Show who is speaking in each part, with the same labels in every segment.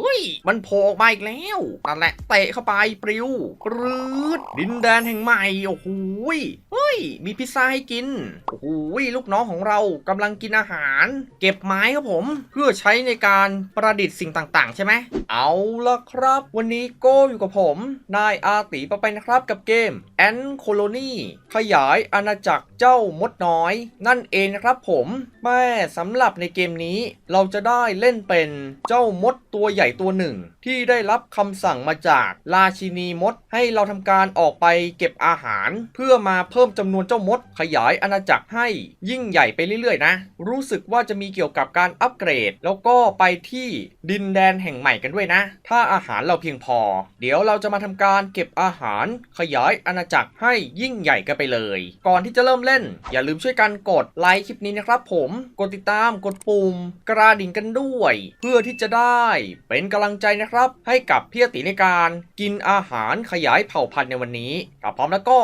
Speaker 1: อุ้ย มันโผล่ออกมาอีกแล้วนั่นแหละเตะเข้าไปปลิวปรืดดินแดนแห่งใหม่โอ้โหเฮ้ย มีพิซซ่าให้กิน โอ้โหลูกน้องของเรากำลังกินอาหาร เก็บไม้ครับผม เพื่อใช้ในการประดิษฐ์สิ่งต่างๆ ใช่ไหม เอาละครับ วันนี้โก้อยู่กับผม นายอาตีปะไปนะครับกับเกม Ant Colony ขยายอาณาจักรเจ้ามดน้อย นั่นเองนะครับผม แม่สำหรับในเกมนี้ เราจะได้เล่นเป็นเจ้ามดตัวใหญ่ตัวหนึ่ง ที่ได้รับคำสั่งมาจากราชินีมด ให้เราทำการออกไปเก็บอาหาร เพื่อมาเพิ่มจำนวนเจ้ามด ขยายอาณาจักรให้ยิ่งใหญ่ไปเรื่อยๆ นะ รู้สึกว่าจะมีเกี่ยวกับการอัปเกรด แล้วก็ไปที่ดินแดนแห่งใหม่กันด้วยนะ ถ้าอาหารเราเพียงพอ เดี๋ยวเราจะมาทำการเก็บอาหาร ขยายอาณาจักรให้ยิ่งใหญ่กันไปเลย ก่อนที่จะเริ่มเล่น อย่าลืมช่วยกันกดไลค์คลิปนี้นะครับผม กดติดตาม กดปุ่ม กระดิ่งกันด้วย เพื่อที่จะได้เป็นกำลังใจนะครับ ให้กับพี่ติในการกินอาหารขยายเผ่าพันธุ์ในวันนี้ถ้าพร้อมแล้วก็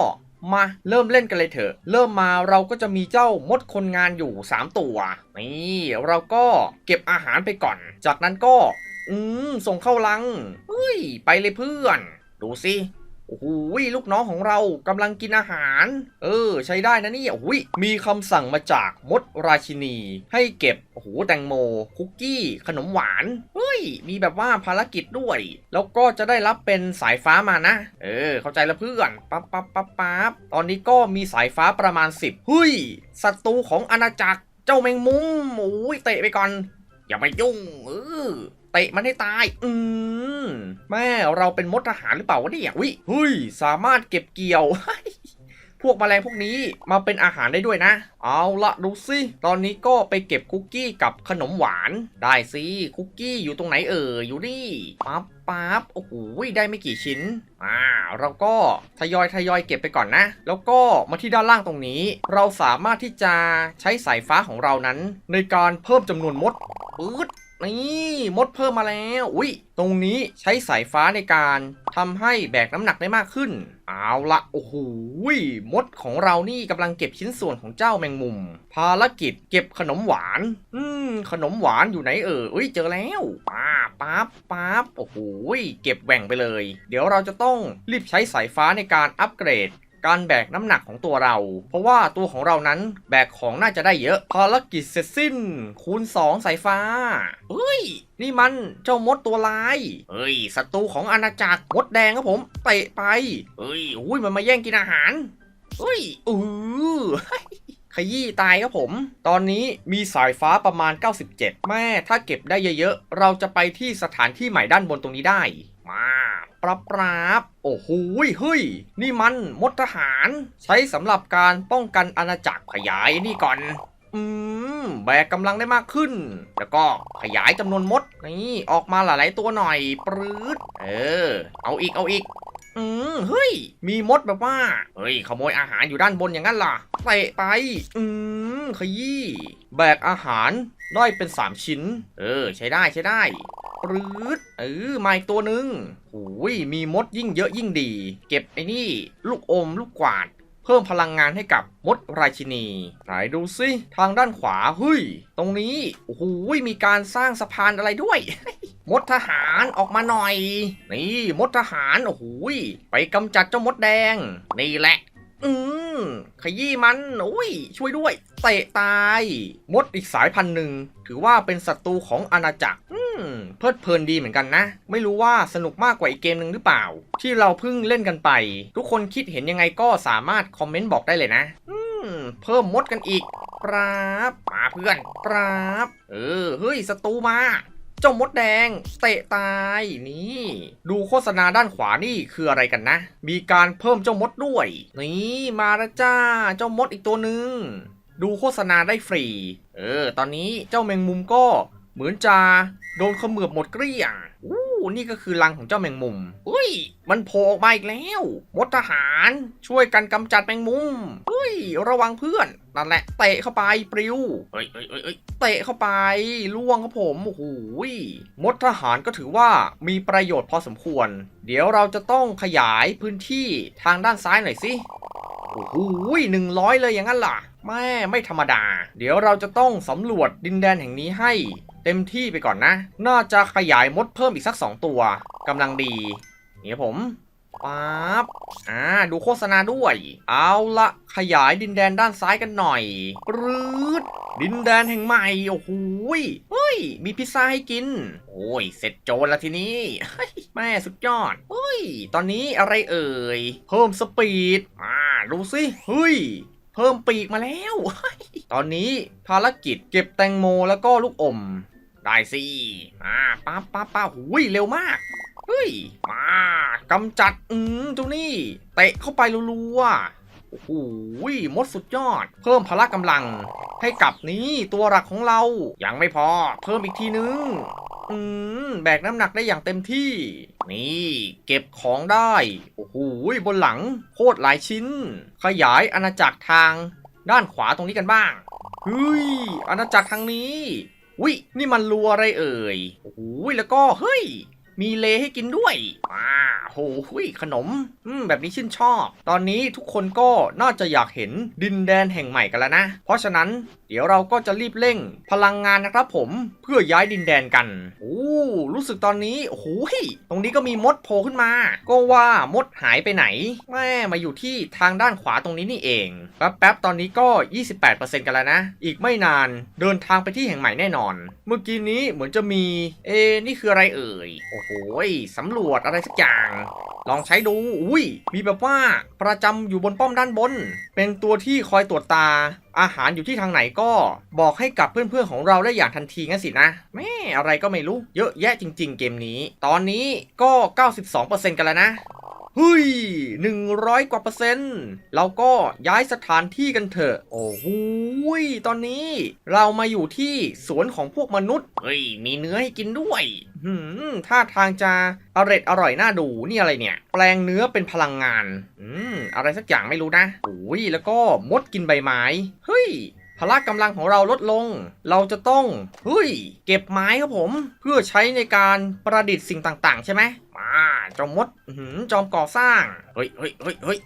Speaker 1: มาเริ่มเล่นกันเลยเถอะ เริ่มมาเราก็จะมีเจ้ามดคนงานอยู่ 3 ตัว นี่เราก็เก็บอาหารไปก่อน จากนั้นก็ อืม ส่งเข้าลังเฮ้ย ไปเลยเพื่อน ดูสิ โอ้โหลูกน้องของเรากำลังกินอาหาร เออ ใช้ได้นะนี่โอ้ยมีคำสั่งมาจากมดราชินี ให้เก็บโอ้โหแตงโม คุกกี้ ขนมหวานเฮ้ยมีแบบว่าภารกิจด้วย แล้วก็จะได้รับเป็นสายฟ้ามานะ เออ เข้าใจแล้วเพื่อนปั๊บปั๊บปั๊บปั๊บตอนนี้ก็มีสายฟ้าประมาณ 10เฮ้ยศัตรูของอาณาจักรเจ้าแมงมุมโอ้ยเตะไปก่อนอย่ามายุ่งเออ เตะมันให้ตาย อืมแม่เราเป็นมดทหารหรือเปล่าวะเนี่ยวิเฮ้ย สามารถเก็บเกี่ยว พวกแมลงพวกนี้มาเป็นอาหารได้ด้วยนะ เอาละดูสิ ตอนนี้ก็ไปเก็บคุกกี้กับขนมหวาน ได้สิ คุกกี้อยู่ตรงไหนเอ่ย อยู่นี่ ปั๊บปั๊บ โอ้โห ได้ไม่กี่ชิ้น อ่า เราก็ทยอยทยอยเก็บไปก่อนนะ แล้วก็มาที่ด้านล่างตรงนี้ เราสามารถที่จะใช้สายฟ้าของเรานั้น ในการเพิ่มจำนวนมดปื๊ด นี่มดเพิ่มมาแล้ว อุ้ยตรงนี้ใช้สายฟ้าในการทำให้แบกน้ำหนักได้มากขึ้น เอาละโอ้โหมดของเรานี่กำลังเก็บชิ้นส่วนของเจ้าแมงมุม ภารกิจเก็บขนมหวาน อืม ขนมหวานอยู่ไหนเอออุ้ยเจอแล้วป้าปั๊บปั๊บโอ้โหเก็บแหว่งไปเลย เดี๋ยวเราจะต้องรีบใช้สายฟ้าในการอัปเกรด การแบกน้ำหนักของตัวเรา เพราะว่าตัวของเรานั้นแบกของน่าจะได้เยอะ ภารกิจเสร็จสิ้น คูณ 2 สายฟ้าเฮ้ย นี่มันเจ้ามดตัวลายเฮ้ยศัตรูของอาณาจักรมดแดงครับผมเตะไปเฮ้ยอุ้ยมันมาแย่งกินอาหารเฮ้ยอือขยี้ตายครับผม ตอนนี้มีสายฟ้าประมาณ 97 แม่ถ้าเก็บได้เยอะๆ เราจะไปที่สถานที่ใหม่ด้านบนตรงนี้ได้ มา ปรับปราบ โอ้โหเฮ้ย นี่มันมดทหาร ใช้สำหรับการป้องกันอาณาจักรขยายนี่ก่อน อืม แบกกำลังได้มากขึ้น แล้วก็ขยายจำนวนมด นี่ ออกมาหลายๆตัวหน่อย ปรืดเออ เอาอีก เอาอีก อืม เฮ้ย มีมดแบบว่า เฮ้ย ขโมยอาหารอยู่ด้านบนอย่างนั้นล่ะเตะไป อืม ขยี้ แบกอาหารได้เป็น 3 ชิ้น เออ ใช้ได้ใช้ได้ รื๊ดเออมาอีกตัวหนึ่งโอ้ยมีมดยิ่งเยอะยิ่งดี เก็บไอ้นี่ ลูกอมลูกกวาด เพิ่มพลังงานให้กับมดราชินี ไหนดูสิทางด้านขวาเฮ้ย ตรงนี้โอ้โหมีการสร้างสะพานอะไรด้วย มดทหารออกมาหน่อย นี่มดทหารโอ้โหไปกำจัดเจ้ามดแดง นี่แหละอืมขยี้มันอุ้ย ช่วยด้วย เตะตาย มดอีกสายพันธุ์หนึ่ง ถือว่าเป็นศัตรูของอาณาจักร อื เพลิดเพลินดีเหมือนกันนะ ไม่รู้ว่าสนุกมากกว่าอีกเกมหนึ่งหรือเปล่า ที่เราเพิ่งเล่นกันไป ทุกคนคิดเห็นยังไงก็สามารถคอมเมนต์บอกได้เลยนะเพิ่มมดกันอีกปราบมาเพื่อนปราบ เออ เฮ้ยศัตรูมา เจ้ามดแดง เตะตายนี่ ดูโฆษณาด้านขวานี่คืออะไรกันนะ มีการเพิ่มเจ้ามดด้วย นี่มาแล้วจ้า เจ้ามดอีกตัวหนึ่งดูโฆษณาได้ฟรี เออ ตอนนี้เจ้าแมงมุมก็ เหมือนจะโดนเขมือบหมดเกลี้ยงอู้นี่ก็คือรังของเจ้าแมงมุม อุ้ย มันโผล่ออกมาอีกแล้ว มดทหารช่วยกันกำจัดแมงมุมเฮ้ย ระวังเพื่อน นั่นแหละ เตะเข้าไปปลิวเฮ้ยเฮ้ยเฮ้ยเตะเข้าไปล่วงครับผม โอ้โหมดทหารก็ถือว่ามีประโยชน์พอสมควร เดี๋ยวเราจะต้องขยายพื้นที่ทางด้านซ้ายหน่อยสิโอ้โหหนึ่งร้อยเลยอย่างนั้นล่ะ แม่ไม่ธรรมดา เดี๋ยวเราจะต้องสำรวจดินแดนแห่งนี้ให้ เต็มที่ไปก่อนนะ น่าจะขยายมดเพิ่มอีกสัก 2 ตัวกำลังดี นี่ผมปั๊บอ่า ดูโฆษณาด้วย เอาละขยายดินแดนด้านซ้ายกันหน่อยปรืดดินแดนแห่งใหม่ โอ้โหยเฮ้ย มีพิซซ่าให้กิน โอ้ย เสร็จโจรละทีนี้ แม่สุดยอดเฮ้ย ตอนนี้อะไรเอ่ย เพิ่มสปีด อ่า ดูสิ เฮ้ย เพิ่มปีกมาแล้ว ตอนนี้ภารกิจเก็บแตงโมแล้วก็ลูกอม ได้สิอ่าป้าป้าป้าหุยเร็วมากเฮ้ยมากำจัดอืมเจ้านี่เตะเข้าไปรัวๆโอ้โหมดสุดยอด เพิ่มพละกำลังให้กับนี้ตัวหลักของเรา ยังไม่พอ เพิ่มอีกทีนึง อืม แบกน้ำหนักได้อย่างเต็มที่ นี่เก็บของได้ โอ้โหบนหลังโคตรหลายชิ้น ขยายอาณาจักรทางด้านขวาตรงนี้กันบ้างเฮ้ยอาณาจักรทางนี้วินี่มันรัวอะไรเอ่ยโอ้โหแล้วก็เฮ้ย มีเลให้กินด้วยอ่า โหยขนมอืมแบบนี้ชื่นชอบ ตอนนี้ทุกคนก็น่าจะอยากเห็นดินแดนแห่งใหม่กันแล้วนะ เพราะฉะนั้นเดี๋ยวเราก็จะรีบเร่งพลังงานนะครับผมเพื่อย้ายดินแดนกันโอ้รู้สึกตอนนี้โอ้โหยตรงนี้ก็มีมดโผล่ขึ้นมา ก็ว่ามดหายไปไหน แม่มาอยู่ที่ทางด้านขวาตรงนี้นี่เองแป๊บๆตอนนี้ก็ 28%กันแล้วนะ อีกไม่นานเดินทางไปที่แห่งใหม่แน่นอน เมื่อกี้นี้เหมือนจะมี เอ๊ะนี่คืออะไรเอ่ย โอ้โหสำรวจอะไรสักอย่างลองใช้ดู อุ้ย มีแบบว่าประจำอยู่บนป้อมด้านบน เป็นตัวที่คอยตรวจตา อาหารอยู่ที่ทางไหนก็บอกให้กับเพื่อนๆของเราได้อย่างทันทีงั้นสินะ แม่อะไรก็ไม่รู้ เยอะแยะจริง ๆ เกมนี้ ตอนนี้ก็ 92%กันแล้วนะ เฮ้ยหนึ่งร้อยกว่าเปอร์เซ็นต์เราก็ย้ายสถานที่กันเถอะ โอ้โหยตอนนี้เรามาอยู่ที่สวนของพวกมนุษย์ เฮ้ย มีเนื้อให้กินด้วยหืมท่าทางจะอร่อยอร่อยน่าดู นี่อะไรเนี่ย แปลงเนื้อเป็นพลังงาน อืม อะไรสักอย่างไม่รู้นะโอ้ย แล้วก็มดกินใบไม้ เฮ้ยพละกำลังของเราลดลง เราจะต้อง เฮ้ย เก็บไม้ครับผม เพื่อใช้ในการประดิษฐ์สิ่งต่าง ๆ ใช่ไหม มาจอมมดหือจอมก่อสร้าง เฮ้ยเฮ้ยเฮ้ยเฮ้ย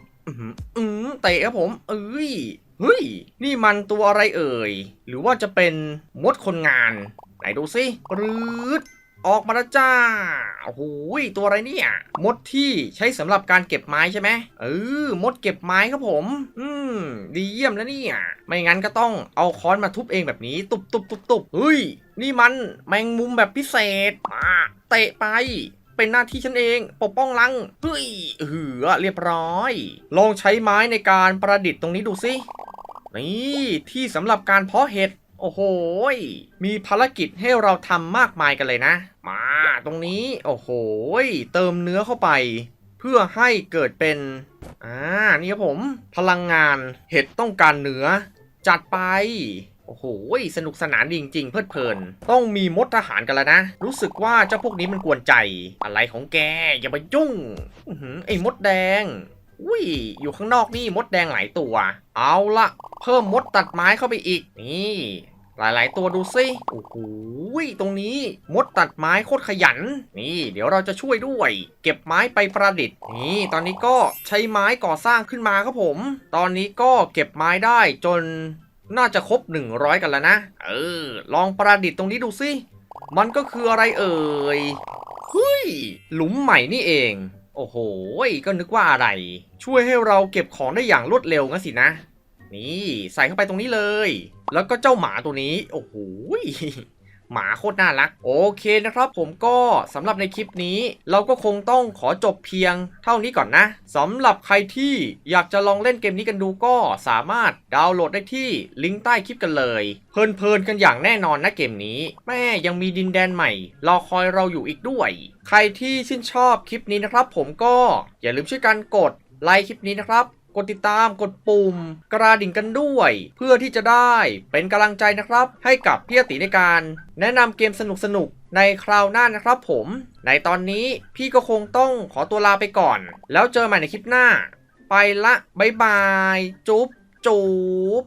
Speaker 1: อืมเตะครับผม เอ้ย เฮ้ย นี่มันตัวอะไรเอ่ย หรือว่าจะเป็นมดคนงาน ไหนดูสิปรืดออกมาแล้วจ้า โอ้โหตัวอะไรเนี่ย มดที่ใช้สำหรับการเก็บไม้ใช่ไหมเออ มดเก็บไม้ครับผม อืม ดีเยี่ยมแล้วเนี่ย ไม่งั้นก็ต้องเอาค้อนมาทุบเองแบบนี้ ตุบตุบตุบตุบเฮ้ย นี่มันแมงมุมแบบพิเศษมาเตะไป เป็นหน้าที่ฉันเอง ปกป้องลังเฮ้ยเออเรียบร้อย ลองใช้ไม้ในการประดิษฐ์ตรงนี้ดูสิ นี่ที่สำหรับการเพาะเห็ด โอ้โหยมีภารกิจให้เราทำมากมายกันเลยนะ มาตรงนี้ โอ้โหยเติมเนื้อเข้าไป เพื่อให้เกิดเป็น อ่า นี่ครับผม พลังงาน เห็ดต้องการเนื้อ จัดไป โอ้โห สนุกสนานจริง ๆ เพลิดเพลิน ต้องมีมดทหารกันแล้วนะ รู้สึกว่าเจ้าพวกนี้มันกวนใจ อะไรของแก อย่ามายุ่งอไอ้มดแดง อุ้ย อยู่ข้างนอกนี่มดแดงหลายตัว เอาละเพิ่มมดตัดไม้เข้าไปอีก นี่ หลาย ๆ ตัวดูซิโอ้โหตรงนี้มดตัดไม้โคตรขยัน นี่ เดี๋ยวเราจะช่วยด้วย เก็บไม้ไปประดิษฐ์ นี่ ตอนนี้ก็ใช้ไม้ก่อสร้างขึ้นมาครับผม ตอนนี้ก็เก็บไม้ได้จน น่าจะครบ 100 กันแล้วนะ เออ ลองประดิษฐ์ตรงนี้ดูสิมันก็คืออะไรเอ่ยเฮ้ยหลุมใหม่นี่เอง โอ้โห ก็นึกว่าอะไร ช่วยให้เราเก็บของได้อย่างรวดเร็วงั้นสินะ นี่ใส่เข้าไปตรงนี้เลย แล้วก็เจ้าหมาตัวนี้ โอ้โห หมาโคตรน่ารัก โอเคนะครับ ผมก็สำหรับในคลิปนี้ เราก็คงต้องขอจบเพียงเท่านี้ก่อนนะสำหรับใครที่อยากจะลองเล่นเกมนี้กันดูก็สามารถดาวน์โหลดได้ที่ลิงก์ใต้คลิปกันเลย เพลินๆกันอย่างแน่นอนนะเกมนี้ แม่ยังมีดินแดนใหม่รอคอยเราอยู่อีกด้วย ใครที่ชื่นชอบคลิปนี้นะครับ ผมก็อย่าลืมช่วยกันกดไลค์คลิปนี้นะครับ กดติดตามกดปุ่ม กระดิ่งกันด้วย เพื่อที่จะได้เป็นกำลังใจนะครับ ให้กับพี่อติในการ แนะนำเกมสนุกๆในคราวหน้านะครับผม ในตอนนี้พี่ก็คงต้องขอตัวลาไปก่อน แล้วเจอใหม่ในคลิปหน้า ไปละบ๊ายบาย จุ๊บจุ๊บ